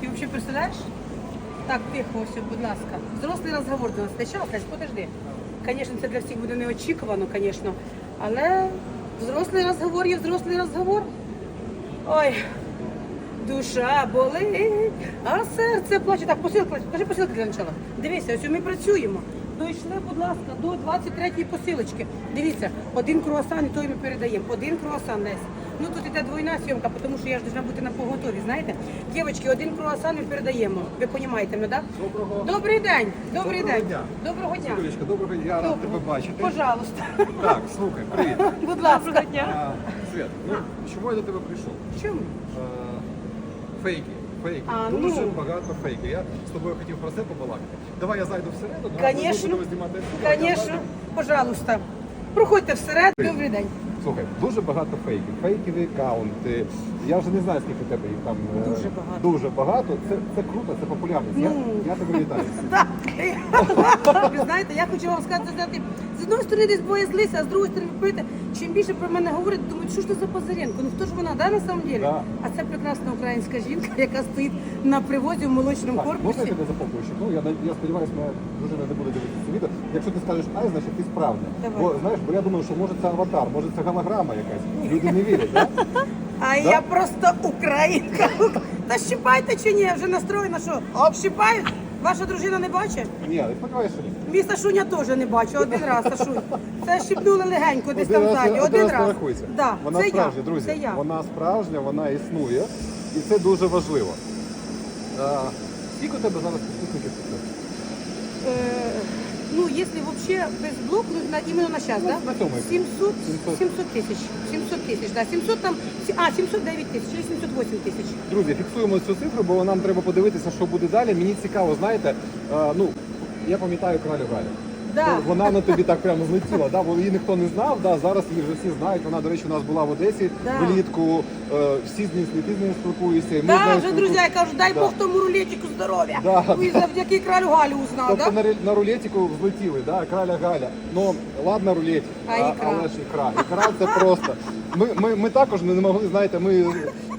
Ти взагалі представляєш? Так, тихо, все, будь ласка. Взрослий розговор до нас. Ти що, подожди. Звісно, це для всіх буде неочікувано, звісно. Але взрослий розговор є взрослий розговор. Ой, душа болить, а серце плаче. Так, посилка, покажи посилки для начала. Дивися, ось ми працюємо. Дійшли, будь ласка, до 23-ї посилочки. Дивіться, один круасан, і той ми передаємо. Один круасан десь. Ну тут іде двойна зйомка, тому що я ж должна бути на поготові, знаєте? Дівчатки, один круасан ми передаємо. Ви розумієте мене, так? Доброго. Добрий день, добрий Доброго день. дня. Доброго дня. Юлечка, доброго дня, я рад тебе бачити. Пожалуйста. Так, слухай, привіт. Будь ласка. А, Свет, ну чому я до тебе прийшов? Чому? Фейки. Фейки. А, Дуже ну. багато фейків. Я з тобою хотів про це побалакати. Давай я зайду всередину, ми Конечно. будемо знімати. Звісно, пожалуйста. Проходьте всередину. Добрий день. Слухай, дуже багато фейків. Фейкові аккаунти. Я вже не знаю, скільки в тебе їх там. е, Дуже багато. Дуже багато. Це, це круто, це популярність. Я, Ну. я тебе вітаю. Так. Ви знаєте, я хочу вам сказати, знаєте, з одної сторони десь боязлися, а з другої сторони пити. Чим більше про мене говорять, думають, що ж це за Позаренко? Ну хто ж вона, да, на самом деле? Да. А це прекрасна українська жінка, яка стоїть на привозі в молочному Так, можна корпусі. я тебе запокою? Ну, я, я сподіваюся, моя дружина не буде дивитися це відео. Якщо ти скажеш ай, значить ти справді. Давай. Бо знаєш, бо я думаю, що може це аватар, може це голограма якась. Люди не вірять, так? А я просто українка. Та щипайте чи ні? Вже настроєна, що щипають? Ваша дружина не бачить? Ні, але що ні. Мій Сашуня теж не бачу, один раз Сашунь. Це щипнули легенько, десь там ззаді, один раз. Да, Вона це справжня, я, друзі. Це я. Вона справжня, вона існує. І це дуже важливо. Скільки у тебе зараз підписників? Е, ну, если вообще без блок, ну, на, именно на сейчас, Ну, да? на цьому. 700, 700. 700 тисяч. 700 тысяч, да. 700 там, а, 709 тисяч, чи 708 тисяч. Друзі, фіксуємо цю цифру, бо нам треба подивитися, що буде далі. Мені цікаво, знаєте, е, ну, я пам'ятаю кралю Галю. Да. Вона на тобі так прямо злетіла, да? бо її ніхто не знав, да? зараз її вже всі знають. Вона, до речі, у нас була в Одесі Да. влітку, е, всі з ним ти з нею спілкуєшся. і ми з Да, нею вже, друзі, я кажу, дай Да. Бог тому рулетику здоров'я. Да. Ну, І завдяки кралю Галю узнав, Тобто да? на, рі- на рулетику взлетіли, да? краля Галя. Ну, ладно, рулетик, А ікра? але ж ікра. Ікра це просто. Ми, ми, ми також не могли, знаєте, ми,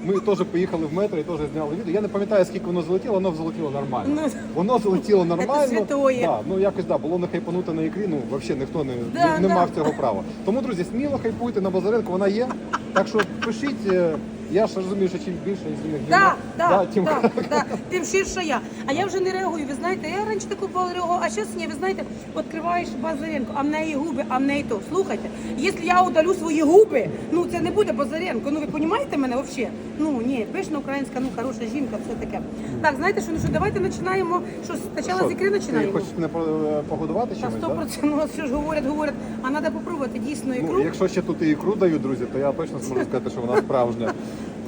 ми теж поїхали в метро і теж зняли відео. Я не пам'ятаю, скільки воно злетіло, воно залетіло нормально. Ну. Воно злетіло нормально. святое. Да, ну якось да, було не хайпанути на ікрі, ну взагалі ніхто не, Да, не, не да. мав цього права. Тому, друзі, сміло хайпуйте на Базаренко, вона є. Так що пишіть, е, я ж розумію, що чим більше інсулінних Да, да, тим да, да, тим ширша я. А я вже не реагую. Ви знаєте, я раніше таку реагувала, а зараз ні, ви знаєте, відкриваєш Базаренко, а в неї губи, а в неї то. Слухайте, якщо я удалю свої губи, ну це не буде Базаренко. Ну ви розумієте мене взагалі? Ну ні, пишна українська, ну хороша жінка, все таке. Так, знаєте що, ну що, давайте починаємо. Що, спочатку з ікри Ти починаємо? хочеш мене по- погодувати Та чимось? сто да? процентів, ну, все ж говорять, говорять, а треба попробувати дійсно ікру. Ну, якщо ще тут і ікру дають, друзі, то я точно зможу сказати, що вона справжня.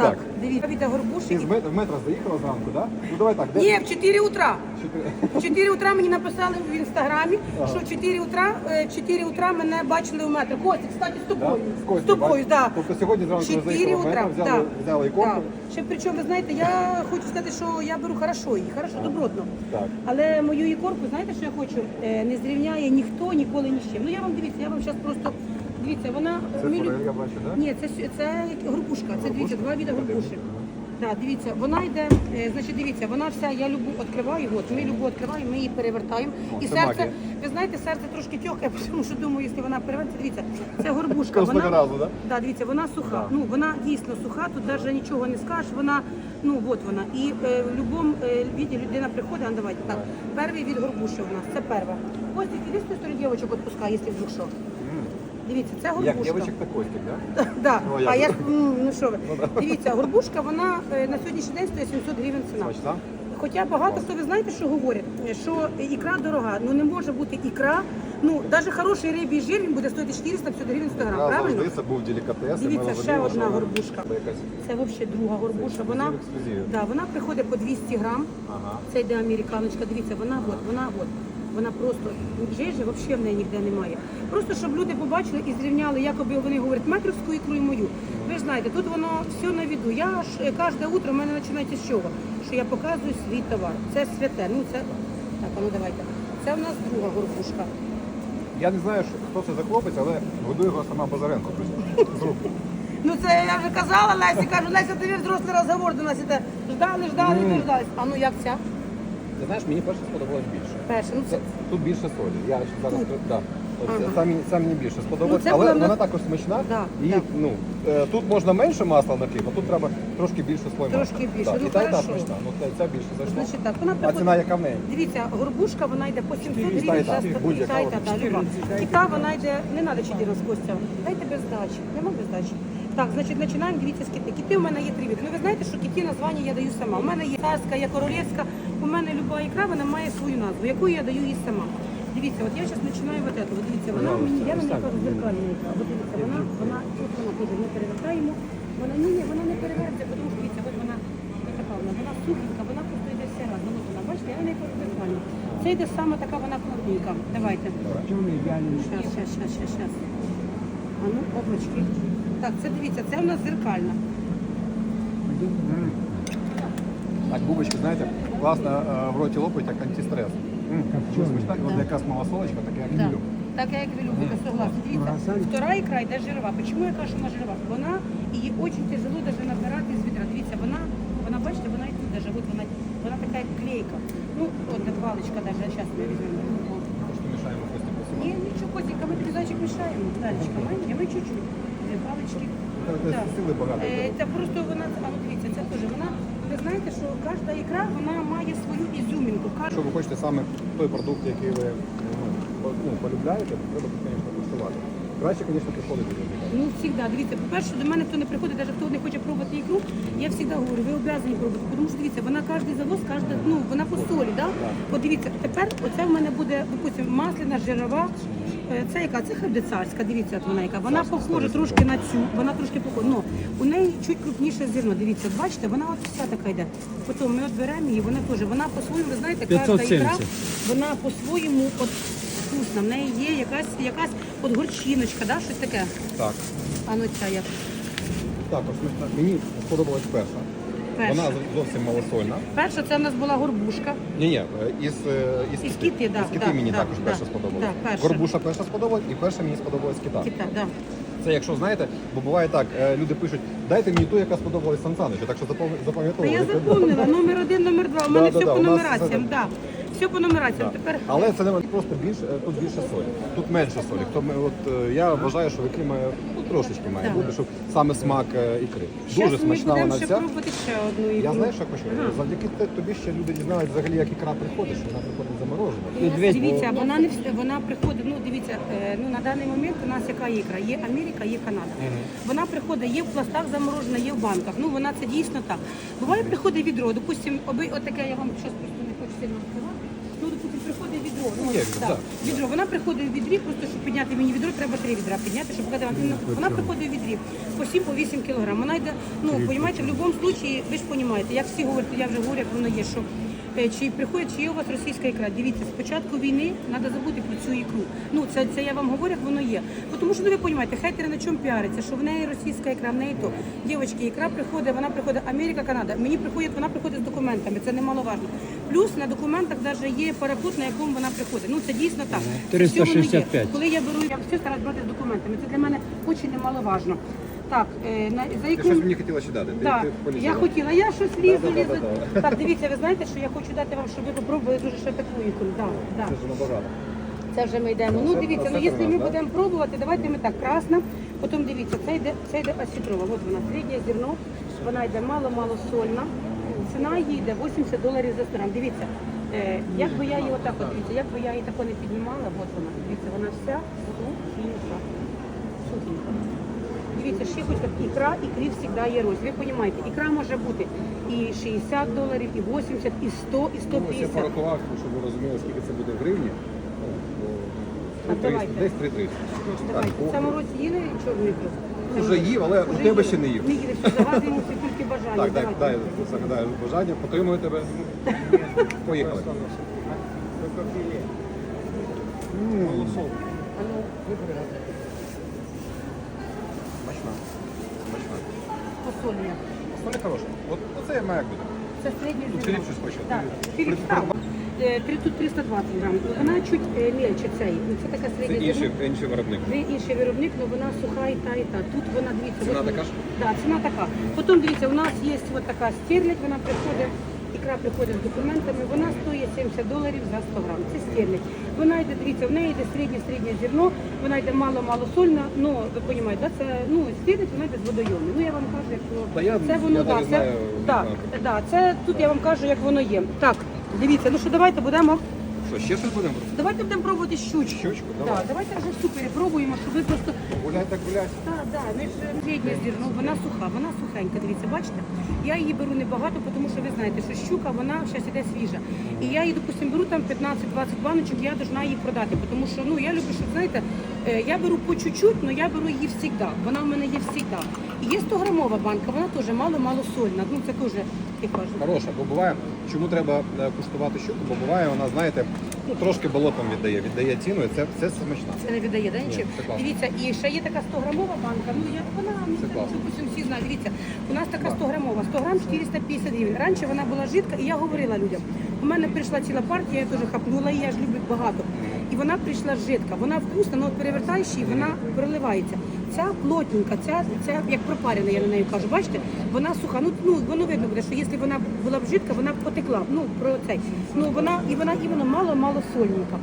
Так, дивіться, від Ти мет- в метро заїхала зранку, так? Да? Ну давай так, де? Ні, в 4 утра. В 4 утра мені написали в інстаграмі, що в 4 утра, е, в 4 утра мене бачили в метро. Костя, кстати, з тобою. З Костю, з тобою, бачиш? да. Тобто сьогодні зранку ви 4 заїхали в утра, метро, взяли- взяли іконку? Ще причому, ви знаєте, я хочу сказати, що я беру хорошо її, хорошо, добротно. Так. Але мою ікорку, знаєте, що я хочу? Е, Не зрівняє ніхто ніколи ні з чим. Ну я вам дивіться, я вам зараз просто дивіться, вона Це ми люб- форель, я бачу, так? ні, це, с- це горбушка. Це дивіться, два віда горбуші. Да, дивіться, вона йде, е, значить, дивіться, вона вся, я любу відкриваю, от, ми любу відкриваємо, ми її перевертаємо. О, і це серце, магія. ви знаєте, серце трошки тьохає, тому що думаю, якщо вона перевернеться, дивіться, це горбушка. Кожного вона, разу, да? Да, дивіться, вона суха. Да. Ну, вона дійсно суха, тут навіть нічого не скажеш, вона, ну, от вона. І е, в будь-якому е, віді людина приходить, а давайте так, перший від горбуші у нас, це перва. Ось іди з тої сторони дівчинок відпускає, якщо вдруг що. Дивіться, це горбушка. Як дівчик та Костік, так? Да. Ну, а я ж, ну що ви, дивіться, горбушка, вона е, на сьогоднішній день стоїть 700 гривень ціна. Смачна? Хоча багато хто ви знаєте, що говорять, що ікра дорога, ну не може бути ікра, ну навіть хороший рибій жир він буде стоїти 400 гривень 100 грам, правильно? це був делікатес. Дивіться, ще одна горбушка. Це взагалі друга горбуша. Вона, да, вона приходить по 200 грам. Ага. Це йде американочка. Дивіться, вона от, вона от. Вона просто жижі взагалі в неї ніде немає. Просто щоб люди побачили і зрівняли, якоби вони говорять метрівську ікру і мою. Ви ж знаєте, тут воно все на віду. Я ж е, кожне утро в мене починається з чого? Що я показую свій товар. Це святе. Ну це так, ну давайте. Це в нас друга горбушка. Я не знаю, хто це за хлопець, але годує його сама Базаренко. Ну це я вже казала Лесі, кажу, Леся, тобі взрослий розговор до нас іде. ждали, ждали, Мм. дождались. А ну як ця? Ти знаєш, мені перше сподобалось більше. Перша, ну це Це, тут більше солі. Я ще зараз Тут? да. От це- Ага. Це, мені, це мені більше сподобалось, Ну, це але в нас- вона також смачна. Да, і да. ну е, тут можна менше масла на хліб, а тут треба трошки більше слой масла. Трошки більше, ну, і та, і та хорошо. смачна. Ну це, ця більше зайшла. Значить так, вона А приходить. ціна яка в неї? Дивіться, горбушка вона йде по 700 Чотири, гривень. та, і та, будь-яка та, та, от. та, люба. Кита вона йде, не треба чотири з Костя. Дайте без здачі. Нема без здачі. Так, значить, починаємо, дивіться, з кити. Кити у мене є три види. Ну ви знаєте, що кити названня я даю сама. У мене є царська, є королівська. У мене люба ікра, вона має свою назву, яку я даю їй сама. Дивіться, от я зараз починаю вот это. Вот дивіться, вона мені, я на неї кажу зеркальна ікра. От дивіться, вона, вона, тут вона теж не перевертаємо. Вона, ні, ні, вона не перевернеться, тому що дивіться, от вона, не така вона, вона сухенька, вона просто йде вся разом. От вона, бачите, я на неї кажу зеркальна. Це йде саме така вона крупненька. Давайте. Щас, щас, щас, щас, щас. А ну, облачки. Так, це дивіться, це у нас зеркальна. Так, бубочки, знаєте, класно е, в роті лопають, як антистрес. Смачна? І От якась малосолочка, така як Да. люблю. Так я як люблю, я согласна. Дивіться, втора ікра йде жирова. Почему я кажу, що вона жирова? Вона, її дуже тяжело даже набирати з відра. Дивіться, вона, вона, бачите, вона тут даже, от вона, вона така як клейка. Ну, от де паличка даже, зараз ми візьмемо. Трошки мішаємо просто Ні, нічого, котика, ми тобі зайчик мішаємо. Дальечка, маленькі, ми чуть-чуть. Палички. Та- та Сили багато. Це просто вона, а ну дивіться, це теж вона, ви знаєте, що кожна ікра, вона має свою ізюмінку. Якщо ви хочете саме той продукт, який ви ну, ну, полюбляєте, то треба, звісно, куштувати. Краще, звісно, приходити до. Ну, завжди. Дивіться, по-перше, до мене хто не приходить, навіть хто не хоче пробувати ікру, я завжди говорю, ви обов'язані пробувати. Тому що дивіться, вона кожен завоз, кожна, ну, вона по солі, да? От дивіться, тепер оце в мене буде, допустим, масляна, жирова. Е, Це яка? Це хабдецарська, дивіться, от вона яка. Вона похожа трошки на цю, вона трошки похожа. Ну, у неї чуть крупніше зерно. Дивіться, от бачите, вона от вся така йде. Потім ми от беремо її, вона теж, вона по-своєму, ви знаєте, кожна ікра, вона по-своєму от вкусна. В неї є якась, якась от горчиночка, да, щось таке. Так. А ну ця як. Також. Мені сподобалась перша. Перша. Вона зовсім малосольна. Перша це в нас була горбушка. Ні, ні, із, е, із, Із кіти, да, Із кіти да, мені да, також да, перша сподобалась. да, перша. Горбуша перша сподобалась, і перша мені сподобалась кита. Кіта, да. Це якщо знаєте, бо буває так, е, люди пишуть, дайте мені ту, яка сподобалась Сан Саничу, так що запам- Та запам'ятовували. я запомнила, номер один, номер два. У мене все по да, у Все по нумераціям. Так. Тепер Але це не просто більше, е, тут більше солі. Тут менше солі. Хто ми- от е, я вважаю, що в ікрі має ну, трошечки має Так. бути, щоб саме смак е, ікри. Дуже Щас ми смачна будемо вона ще пробувати ще одну ікру. Я знаю, що хочу. Ага. Завдяки те- тобі ще люди дізнають взагалі, як ікра приходить, що вона приходить заморожена. Дивіться, вона не вс- вона приходить. Ну дивіться, е, ну на даний момент у нас яка ікра? Є Америка, є Канада. Вона приходить, є в пластах заморожена, є в банках. Ну вона це дійсно так. Буває, приходить відро. Допустим, оби отаке я вам щось просто не хочу сильно відкривати. Ну, допустим, приходить відро. Ну, Є, так, да. відро. Вона приходить у відрі, просто щоб підняти мені відро, треба три відра підняти, щоб показати вам. Ну, Вона приходить у відрі по 7 по 8 кілограм. Вона йде, ну, розумієте, в будь-якому випадку, ви ж розумієте, як всі говорять, я вже говорю, як воно є, що чи приходить, чи є у вас російська ікра. Дивіться, з початку війни треба забути про цю ікру. Ну, це, це я вам говорю, як воно є. Бо Тому що ну, ви розумієте, хейтери на чому піариться, що в неї російська ікра, в неї то. Дівчатки, ікра приходить, вона приходить Америка, Канада. Мені приходить, вона приходить з документами, це немаловажно. Плюс на документах навіть є паракод, на якому вона приходить. Ну це дійсно так. Це є. 365. Коли я беру, я все стараюсь брати з документами. Це для мене дуже немаловажно. Так, е, на, за Ти яку... щось мені хотіла ще дати. Ти, Так, ти я полізла. хотіла, я щось лізу, Да-да-да-да. лізу. Так, дивіться, ви знаєте, що я хочу дати вам, щоб ви попробували дуже ще таку ікру. Да, да. Це ж набагато. Це вже ми йдемо. Ну Це- дивіться, це ну якщо ми нас, да? будемо пробувати, давайте ми так, красна, потім дивіться, це йде, це йде осітрова. От вона, середнє зерно, вона йде мало-мало сольна. Ціна її йде 80 доларів за 100. Дивіться, е, як би я її отак, от, дивіться, як би я її тако не піднімала, от вона, дивіться, вона вся сухенька. Сухенька. Дивіться, ще хоч як ікра, ікрі завжди є роз. Ви розумієте, ікра може бути і 60 доларів, і 80, і 100, і ось я 150. порахував, щоб ви розуміли, скільки це буде в гривні. А давайте. Десь 3 300. Давайте. В цьому році їли чорну ікру? Вже їв, але у Вже тебе їв. ще не їв. Не їли, все, загадуємо всі тільки бажання. Так, дай, Давайте. дай загадаю бажання, потримую тебе. Поїхали. М, А ну, Смачна. Смачна. Посолення. Солі хороша. От оце має бути. Це середнє Ну, зерно. Філіп щось хоче. Так, Ти- Філіп став. е, три- тут 320 грам. Вона чуть е, мельче цієї. Ну, Це така Це середня інший, зерно. інший виробник. Ви інший виробник, але вона суха і та, і та. Тут вона, дивіться. Ціна от- така ж? Да, ціна така. Потім, дивіться, у нас є от така стерлядь, вона приходить, ікра приходить з документами, вона стоїть 70 доларів за 100 грам. Це стерлядь. Вона йде, дивіться, в неї йде середнє-середнє зерно, вона йде мало-мало сольна, ну, ви розумієте, да, це, ну, стерлядь, вона йде з водойому. Ну, я вам кажу, як воно, Та я- це воно, я да, навіть це, знаю, так, відмах. да, це тут я вам кажу, як воно є. Так, дивіться, ну що, давайте будемо Що, ще щось будемо? Давайте будемо пробувати щучку. Щучку, Да, давайте вже всю перепробуємо, щоб ви просто. Гулять так гуляй. Так, так, ми ж середнє зірно, вона суха, вона сухенька, дивіться, бачите? Я її беру небагато, тому що ви знаєте, що щука, вона зараз іде свіжа. І я її, допустимо, беру там 15-20 баночок, я должна її продати, тому що ну, я люблю, щоб, знаєте, я беру по чуть-чуть, але я беру її завжди. Вона в мене є завжди. І є 100 грамова банка, вона теж мало-мало сольна. Ну, це теж, як кажуть. Хороша, бо буває, чому треба е, куштувати щуку, бо буває, вона, знаєте, ну, трошки болотом віддає, віддає ціну, і це, це смачно. Це не віддає, да, нічим? Дивіться, і ще є така 100 грамова банка. Ну я вона ну, Це класно. допустим, всі знають. Дивіться, у нас така 100 грамова, 100 грам 450 гривень. Раніше вона була жидка, і я говорила людям. У мене прийшла ціла партія, я теж хапнула її, я ж люблю багато. І вона прийшла жидка. Вона вкусна, але от перевертаєш її, вона проливається. Ця плотненька, ця, ця як пропарена, я на неї кажу. Бачите, вона суха. Ну, ну воно видно буде, що якщо вона була б жидка, вона б потекла. б. Ну про цей. Ну вона і вона іменно мало-мало сольненька.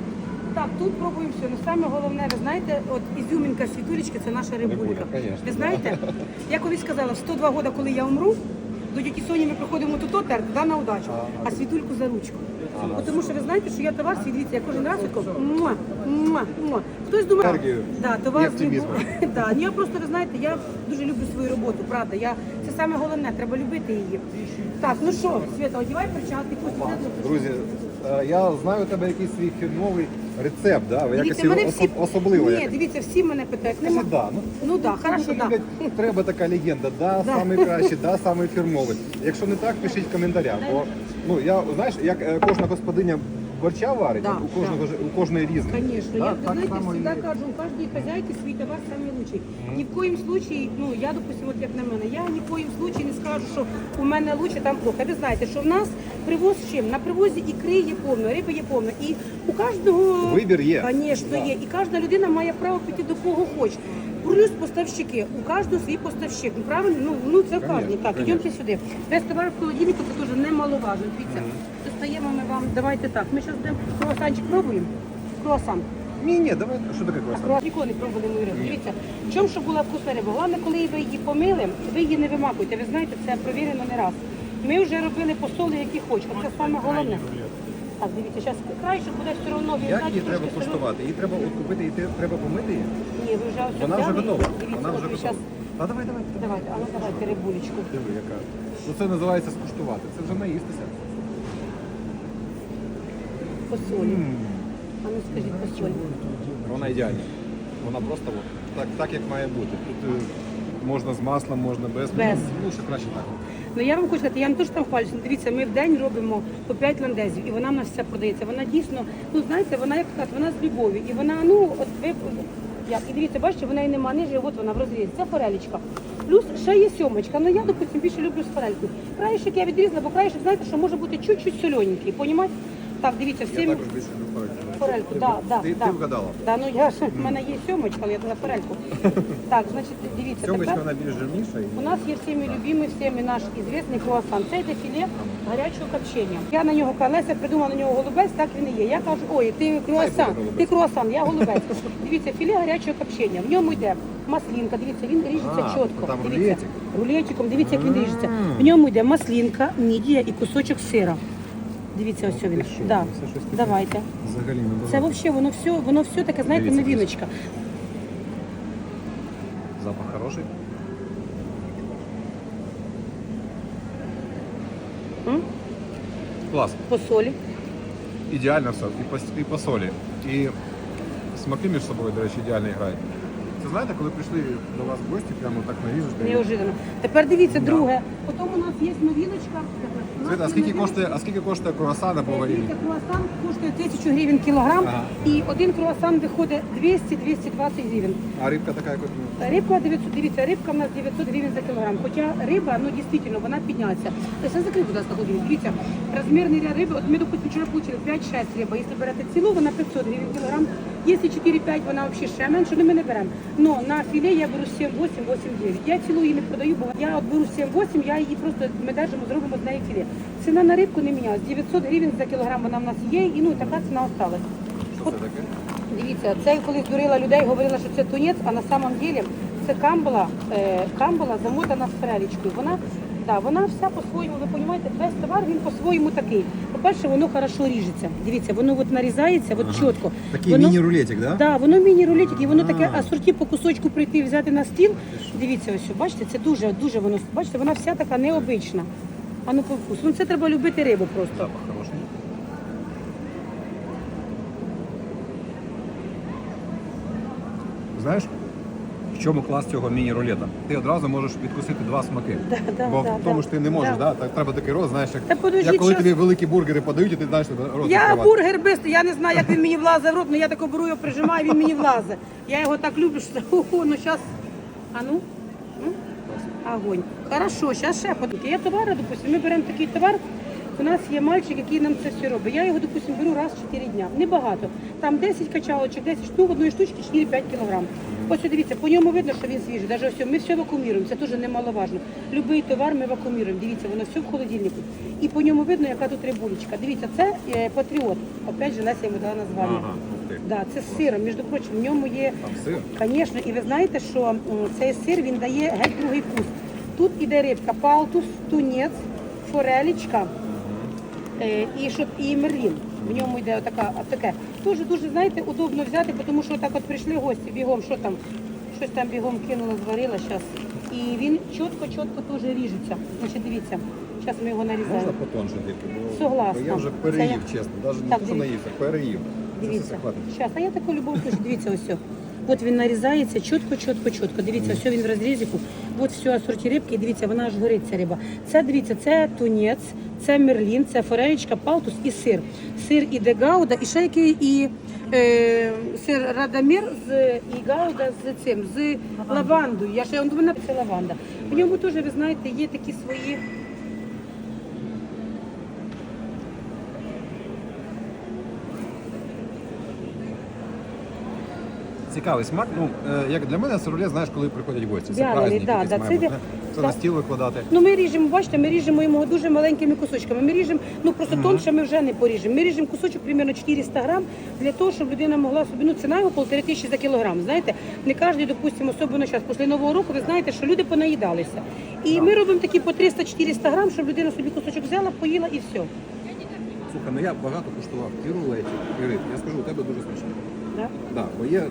Так, тут пробуємо все. Ну саме головне, ви знаєте, от ізюмінка світулечки це наша рибулька. Конечно, Ви знаєте, я колись сказала, в 102 роки, коли я умру, до тіті Соні ми приходимо тут терти, да, на удачу, а світульку за ручку. Тому що ви знаєте, що я товар свій, дивіться, я кожен раз тако, муа, муа, муа. Хтось думає, Енергію да, і товар оптимізму. да, ні, я просто, ви знаєте, я дуже люблю свою роботу, правда. Я, це саме головне, треба любити її. Так, ну що, Свята, одівай перчатки, пусть Друзі, я знаю у тебе якийсь свій фірмовий рецепт, да? Ви якось його всі... особ- особливо. Ні, якось. дивіться, всі мене питають. Скажи, Нема... да, ну, Ну так, да, хорошо, да. люблять, треба така легенда, да, Да. самий кращий, да, самий фірмовий. Якщо не так, пишіть в коментарях. Бо ну я знаєш, як е, кожна господиня борща варить, Да, у кожного ж- у кожної різний. Конечно, Да, я, так знаете, само всегда і- кажу, у каждой хозяйки свой товар самый лучший. Ні в коїм случаї, ну я, допустим, от як на мене, я ні в коїм случаї не скажу, що у мене лучше, там плохо. Ви знаєте, що в нас привоз з чим? На привозі ікри є повно, риби є повно. І у кожного Вибір є. Звісно, Да. є. І кожна людина має право піти до кого хоче. Плюс поставщики, у кожного свій поставщик. Ну правильно? Ну, ну це в кожній. Так, конечно. йдемте сюди. Весь товар в холодильнику це теж немаловажно. Дивіться, достаємо ми вам, давайте так. Ми зараз будемо круасанчик пробуємо. Круасан. Ні, ні, давай, що таке круасан? ніколи не пробували мою рибу. Дивіться, в чому щоб була вкусна риба? Головне, коли ви її помили, ви її не вимакуєте. Ви знаєте, це провірено не раз. Ми вже робили посоли, які хочемо. Це саме головне. Так, дивіться, зараз краще буде все одно. Як її треба куштувати? Її треба от купити, і треба помити її? Ні, ви вже ось Вона вже взяли. готова. Дивіться, Вона от вже ви готова. щас- А давай, давай. Давайте, а ну давайте рибулечку. Диви, яка. Ну це називається скуштувати. Це вже наїстися. По солі. А ну скажіть по солі. Вона ідеальна. Вона просто от, так, так, як має бути. Тут е, можна з маслом, можна без. Без. Ну, ще краще так. Ну я вам хочу сказати, я не що там хвалюся. ну, Дивіться, ми в день робимо по 5 ландезів, і вона в нас вся продається. Вона дійсно, ну знаєте, вона як сказати, вона з любов'ю. І вона, ну, от ви як, і дивіться, бачите, вона і нема ниже, от вона в розрізі. Це форелечка. Плюс ще є сьомочка. Ну я, допустим, більше люблю з форелькою. Краєшок я відрізала, бо краєшок, знаєте, що може бути чуть-чуть солененький, понімаєте? Так, дивіться, Я всім також більше люблю форельку, да, да, Ти, да. ти вгадала. Да, ну я ж, в мене є сьомочка, але я туди форельку. Так, значить, дивіться, Сьомочка тепер... вона більш жирніша. і- У нас є всеми любимый, всеми наш известный круассан. Це йде філе гарячого копчення. Я на нього Леся придумала на нього голубець, так він і є. Я кажу, ой, ти круасан, ти круасан, я голубець. Дивіться, філе гарячого копчення. В ньому йде маслінка, дивіться, він ріжеться А, чітко. там дивіться, рулетик. рулетиком, дивіться, як він ріжеться. В ньому йде маслінка, мідія і кусочок сира. Дивіться, ось він. що, Да. це щось таке. Давайте. Взагалі не було. Це взагалі, воно все, воно все таке, знаєте, Дивіться, новіночка. Запах хороший. М? Клас. По солі. Ідеально все. І по, і по солі. І смаки між собою, до речі, ідеально грають. Це знаєте, коли прийшли до вас в гості, прямо так наріжеш. Неожиданно. Тепер дивіться, друге. Потім у нас є новіночка. Світа, а скільки коштує, а скільки коштує круасан або варені? Дивіться, круасан коштує 1000 гривень кілограм, Ага. і один круасан виходить 200-220 гривень. А рибка така якось. ну, Рибка 900, дивіться, рибка в нас 900 гривень за кілограм. Хоча риба, ну дійсно, вона підняться. Тобто, закрий, будь ласка, годину. Дивіться, розмірний ряд риби, от ми, допустим, вчора получили 5-6 риба. Якщо берете цілу, вона 500 гривень кілограм. Якщо 4-5, вона взагалі ще менше, ну ми не беремо. Но на філе я беру 7-8, 8-9. Я цілу її не продаю, бо я от беру 7-8, я її просто, ми держимо, зробимо з неї філе. Ціна на рибку не мінялась. 900 гривень за кілограм вона в нас є, і ну така ціна осталась. Що це таке? Дивіться, це я колись дурила людей, говорила, що це тунець, а на самом деле це камбала, е, камбала замотана з фрелічкою. Вона, да, вона вся по-своєму, ви розумієте, весь товар він по-своєму такий. По-перше, воно хорошо ріжеться. Дивіться, воно от нарізається, от чітко. Такий Воно- міні-рулетик, да? Да, воно міні-рулетик, і воно таке А. асорті по кусочку прийти взяти на стіл. Дивіться, ось, бачите, це дуже, дуже воно, бачите, вона вся така необична. А ну по вкусу. Ну це треба любити рибу просто. Запах хороший. Знаєш, в чому клас цього міні-рулета? Ти одразу можеш відкусити два смаки. Бо да, в тому ж ти не можеш, Да. Так треба такий роз, знаєш, як, Та подожди, як коли час- тобі великі бургери подають, і ти знаєш, що роз Я відкривати. бургер бистий, я не знаю, як він мені влазить в рот, але я тако беру його, прижимаю, він мені влазить. Я його так люблю, що ху-ху, ну зараз. А ну? М? Огонь. Хорошо, зараз ще подумки. Є товари, допустим, ми беремо такий товар. У нас є мальчик, який нам це все робить. Я його, допустим, беру раз в 4 дня. Небагато. Там 10 качалочок, 10 штук, одної штучки 4-5 кілограм. Ось дивіться, по ньому видно, що він свіжий. Даже все, ми все вакуумуємо, це теж немаловажно. Любий товар ми вакуумуємо. Дивіться, воно все в холодильнику. І по ньому видно, яка тут рибулечка. Дивіться, це е, патріот. Опять же, Леся йому дала названня. Ага, ух ти. Да, це з сиром. Між прочим, в ньому є Там сир? Звісно, і ви знаєте, що м, цей сир він дає геть другий вкус. Тут іде рибка, палтус, тунець, форелічка і, щоб, і мерлін. В ньому йде така, а таке. Дуже дуже знаєте, удобно взяти, тому що так от прийшли гості бігом, що там, щось там бігом кинула, зварила зараз. І він чітко-чітко теж ріжеться. Значить, дивіться, зараз ми його нарізаємо. Можна потонше бо я вже переїв, чесно. Навіть не Так, що наївся, переїв. Дивіться, зараз, а я таку любов дивіться ось. От він нарізається чітко, чітко, чітко. Дивіться, все він в розрізіку. От все асорті рибки, і дивіться, вона аж горить ця риба. Це дивіться, це тунець, це мерлін, це форелечка, палтус і сир. Сир іде гауда, і ще який і е, сир радомір з і гауда з цим, з лавандою. Я ще вона це лаванда. В ньому теж, ви знаєте, є такі свої. Цікавий смак. Ну, е, як для мене сирулет, знаєш, коли приходять гості. Це праздник да, якийсь да, має це бути? Це да. на стіл викладати. Ну ми ріжемо, бачите, ми ріжемо його дуже маленькими кусочками. Ми ріжемо, ну просто тонше ми вже не поріжемо. Ми ріжемо кусочок примерно 400 грам для того, щоб людина могла собі, ну ціна його полтори тисячі за кілограм. Знаєте, не кожен, допустимо, особливо зараз, після нового року, ви знаєте, що люди понаїдалися. І ми робимо такі по 300-400 грам, щоб людина собі кусочок взяла, поїла і все. Слухай, ну я багато куштував і рулетів, і риб. Я скажу, у тебе дуже смачно. Да? Да, бо є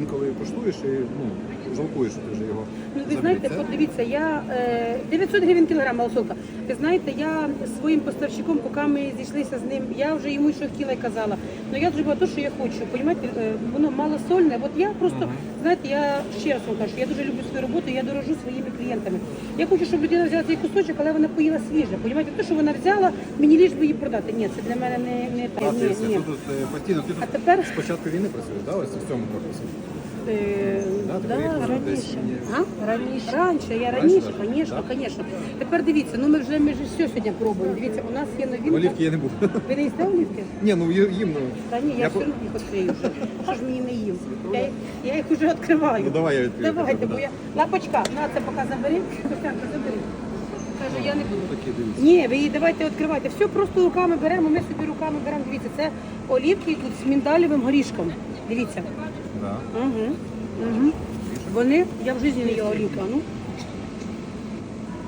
інколи поштуєш і ну, жалкуєш, що ти вже його Ну, ви знаєте, подивіться, я е, 900 гривень кілограм малосолка. Ви знаєте, я своїм поставщиком, поки ми зійшлися з ним, я вже йому що хотіла і казала. Ну я зробила те, що я хочу. Понімаєте, е, воно малосольне. От я просто, знаєте, я ще раз вам кажу, я дуже люблю свою роботу, я дорожу своїми клієнтами. Я хочу, щоб людина взяла цей кусочок, але вона поїла свіже. Понімаєте, те, що вона взяла, мені ліж би її продати. Ні, це для мене не, не А так. ти Ні, все ні. тут е. Ти А тепер з початку війни працюєш, да? Ось в цьому корпусі. Е, Да, ти да, приїхала раніше. десь, ні? А? Раніше. Раніше, я Раніше раніше, звісно, Да? звісно. Тепер дивіться, ну ми вже ми ж все сьогодні пробуємо. Дивіться, у нас є новинка. Олівки я не буду. Ви не їсте олівки? Ні, ну ї- їм, ну. Та ні, я, Я все по- одно їх відкрию. Що, що ж мені не їм? Я, їх- я їх вже відкриваю. Ну, давай я відкрию, Давайте, бо я... Лапочка, на це поки забери. Костянка, забери. Кажу, я не буду. Такі дивіться. Ні, ви її давайте відкривайте. Все просто руками беремо, ми собі руками беремо. Дивіться, це олівки тут з міндалевим горішком. Дивіться. Да. Угу. Угу. Вони, я в житті не їла олівка, ну.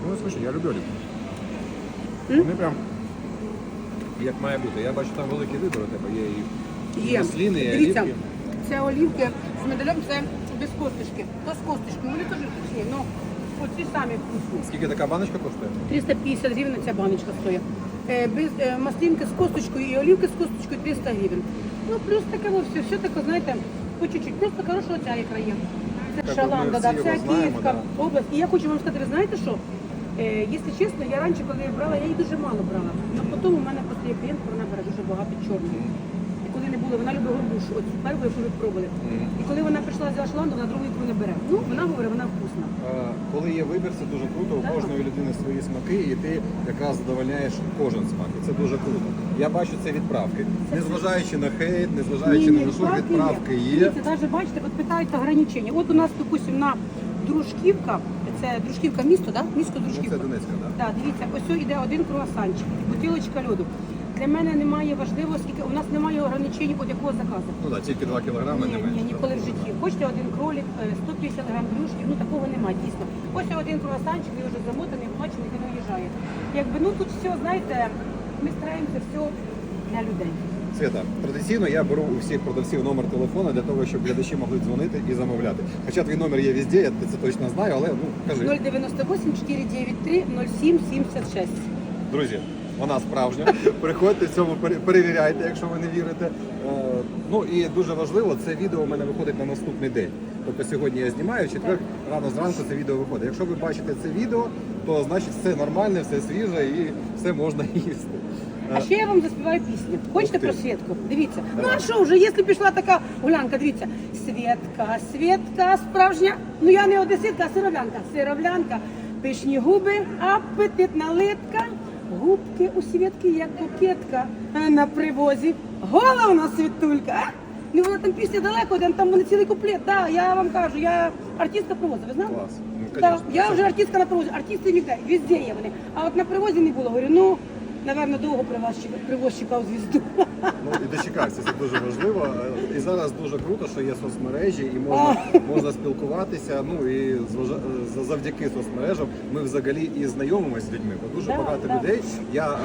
Ну, слушай, я люблю олівки. М? Вони прям як має бути. Я бачу, там великий вибір у тебе є і Є. масліни, і Дивіться, олівки. це олівки з медалем, це без косточки. То з косточкою, вони теж вкусні, але оці самі вкусні. Скільки така баночка коштує? 350 гривень ця баночка стоїть. Е, без е, маслинки з косточкою і олівки з косточкою 300 гривень. Ну, плюс таке во все, все таке, знаєте, по чуть-чуть. Просто хорошого ця ікра. Це шаланда, да, його Київська область. І я хочу вам сказати, ви знаєте що? Е, якщо чесно, я раніше, коли я брала, я її дуже мало брала. Але потім у мене просто є клієнтка, вона бере дуже багато чорної. І коли не було, вона любить горбушу, от першу, яку ви пробували. І коли вона прийшла з Ашланду, вона другу ікру не бере. Ну, вона говорить, вона вкусна. Е, Коли є вибір, це дуже круто. У Так. кожної людини свої смаки, і ти якраз задовольняєш кожен смак. І це дуже круто. Я бачу це відправки. Незважаючи на хейт, незважаючи на що, відправки є. Дивіться, навіть бачите, от питають ограничення. От у нас, допустим, на Дружківка, це Дружківка місто, да? Місто Ну, це Донецька, так? Так, дивіться, ось йде один круасанчик, бутилочка льоду. Для мене немає важливо, скільки у нас немає ограничень від якого заказу. Ну так, тільки 2 кілограми Ні, не ні, ніколи в житті. Хочете один кролик, е, 150 грам брюшки, ну такого немає, дійсно. Ось один круасанчик, він вже замотаний, вмочений, він уїжджає. Якби, ну тут все, знаєте, ми стараємося все для людей. Свята, традиційно я беру у всіх продавців номер телефона для того, щоб глядачі могли дзвонити і замовляти. Хоча твій номер є везде, я це точно знаю, але ну кажи. 098 493 0776. Друзі, вона справжня. Приходьте в цьому перевіряйте, якщо ви не вірите. Е, Ну і дуже важливо, це відео у мене виходить на наступний день. Тобто сьогодні я знімаю, в четвер рано зранку це відео виходить. Якщо ви бачите це відео, то значить все нормальне, все свіже і все можна їсти. А ще я вам заспіваю пісню. Хочете про Світку? Дивіться. Ну а що вже, якщо пішла така гулянка, дивіться. Світка, Світка справжня. Ну я не одеситка, а сировлянка. Сировлянка, пишні губи, апетитна литка. Губки у Світки, як кокетка на привозі. Головна світулька. А? Ну вона там пісня далеко, один, там вони цілий куплет. Да, я вам кажу, я артистка привозу, ви знали? Клас. Ну, Да, конечно. я вже артистка на привозі, артисти ніде, везде є вони. А от на привозі не було. Говорю, ну, напевно, довго привоз чекав, вас чекав звізду. Ну і дочекався, це дуже важливо. І зараз дуже круто, що є соцмережі і можна, можна спілкуватися. Ну і завдяки соцмережам ми взагалі і знайомимося з людьми. Бо дуже Да, багато да. людей. Я е,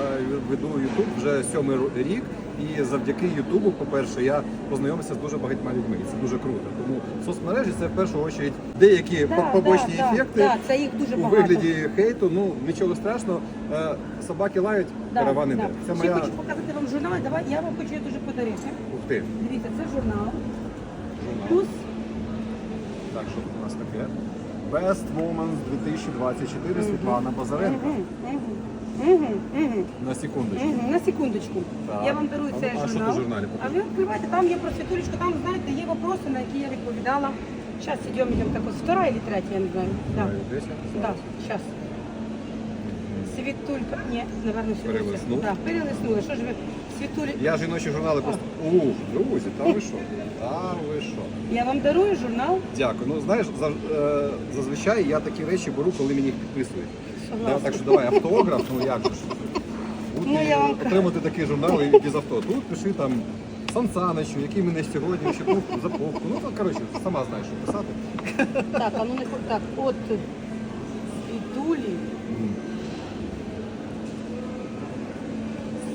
веду Ютуб вже сьомий рік, і завдяки Ютубу, по-перше, я познайомився з дуже багатьма людьми. І це дуже круто. Тому соцмережі це в першу чергу деякі Да, побочні да, да, ефекти. да, це їх дуже у багато. вигляді хейту, ну нічого страшного. Е, Собаки лають, караван іде. Це Ще моя хочу показати вам журнал. Давай, я вам хочу дуже подарити. ух ти. Дивіться, це журнал. Журнал. Плюс Так, що тут у нас таке? Best Moments 2024 Світлана Базаренко. Мгм, мгм, мгм, мгм, На секундочку. мгм. на секундочку. Так. Я вам дарую А- цей а що журнал. тут в журналі? А ви відкривайте, там є про світулечку, там, знаєте, є вопроси, на які я відповідала. Зараз йдемо, йдемо так ось втора или третя, я не знаю. Да. Десь? Так, зараз. Світулька. Ні, напевно, світулька. Перелиснули? Так, перелиснули. Що ж ви, світулі? Я жіночі журнали просто. Ух, друзі, та ви що? Та ви що? Я вам дарую журнал. Дякую. Ну знаєш, зав- е, зазвичай я такі речі беру, коли мені їх підписують. Да, так що давай автограф, ну як же ж. От Ну, я вам отримати такий журнал і без авто. Тут пиши там Сан Саничу, який мене сьогодні ще пух за пухку. Ну то коротше, сама знаєш, що писати. Так, а ну не так. От Світулі.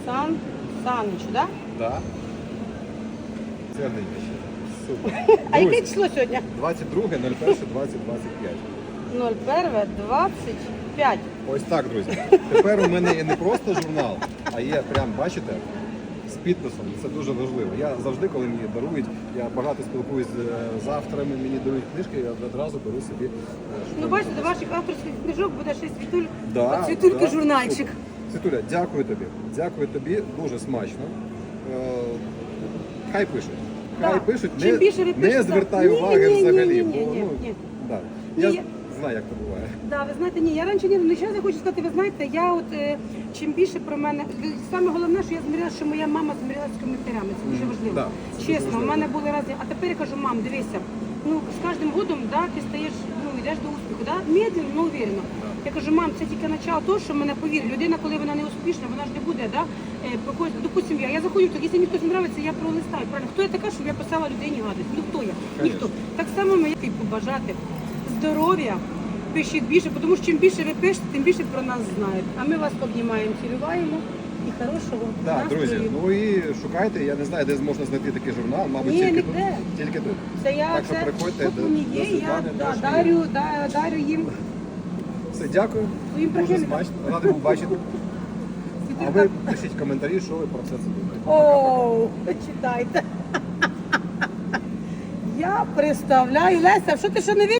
Сан Саничу, да? Да. Це одненьке ще. Супер. А яке число сьогодні? 22, 01, 2025. 01, 25. Ось так, друзі. Тепер у мене є не просто журнал, а є прям, бачите, з підписом. Це дуже важливо. Я завжди, коли мені дарують, я багато спілкуюсь з, е, авторами, мені дарують книжки, я одразу беру собі. е, Ну бачите, до ваших авторських книжок буде ще світуль. Да, світульки да, журнальчик. Світуля, дякую тобі. Дякую тобі, дуже смачно. Е, Хай пишуть. Хай Да. пишуть, Чим не, більше ви не пишете, звертай ні, уваги ні, ні, взагалі. ні, бо, ні, ну, ні. Да. Я я- знаю, як це буває. Да, ви знаєте, ні, я раніше не ну, зараз я хочу сказати, ви знаєте, я от е, чим більше про мене, саме головне, що я зміряла, що моя мама змірялася з коментарями. Це дуже важливо. Да, це дуже Чесно, у важливо. мене були разні. А тепер я кажу, мам, дивися, ну з кожним годом да, ти стаєш, ну йдеш до успіху, да? медленно, але уверенно. Я кажу, мам, це тільки начало того, що мене повір, людина, коли вона не успішна, вона ж не буде, да, е, якось, допустим, я, я заходжу, так, якщо мені хтось не подобається, я пролистаю. Правильно, хто я така, щоб я писала людині гадость? Ну хто я? Ніхто. Так само мені побажати здоров'я. Пишіть більше, тому що чим більше ви пишете, тим більше про нас знають. А ми вас обнімаємо, цілюваємо і хорошого Так, настрою. друзі, ну і шукайте, я не знаю, де можна знайти такий журнал, мабуть, Ні, тільки ніде. тут. Тільки тут. Це я Так що це приходьте тут до- вони до є, я Світлани, да, дарю, да, дарю їм. Все, дякую. Своїм Дуже прихильникам. смачно. Радий був бачити. А ви пишіть коментарі, що ви про це думаєте. О, читайте. Я представляю, Леся, що ти що не